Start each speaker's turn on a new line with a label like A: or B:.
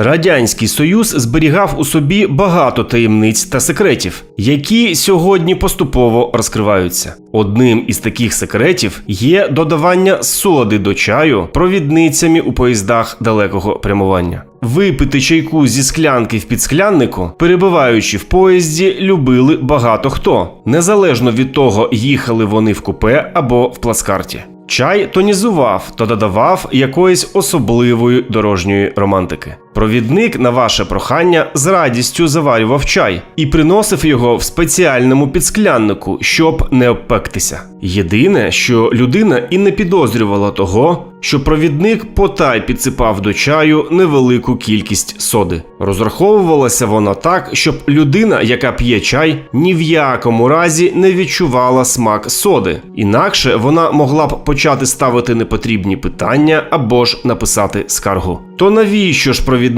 A: Радянський Союз зберігав у собі багато таємниць та секретів, які сьогодні поступово розкриваються. Одним із таких секретів є додавання соди до чаю провідницями у поїздах далекого прямування. Випити чайку зі склянки в підскляннику, перебуваючи в поїзді, любили багато хто, незалежно від того, їхали вони в купе або в плацкарті. Чай тонізував та додавав якоїсь особливої дорожньої романтики. Провідник на ваше прохання з радістю заварював чай і приносив його в спеціальному підскляннику, щоб не обпектися. Єдине, що людина і не підозрювала того, що провідник потай підсипав до чаю невелику кількість соди. Розраховувалася вона так, щоб людина, яка п'є чай, ні в якому разі не відчувала смак соди, інакше вона могла б почати ставити непотрібні питання або ж написати скаргу. То навіщо ж провідник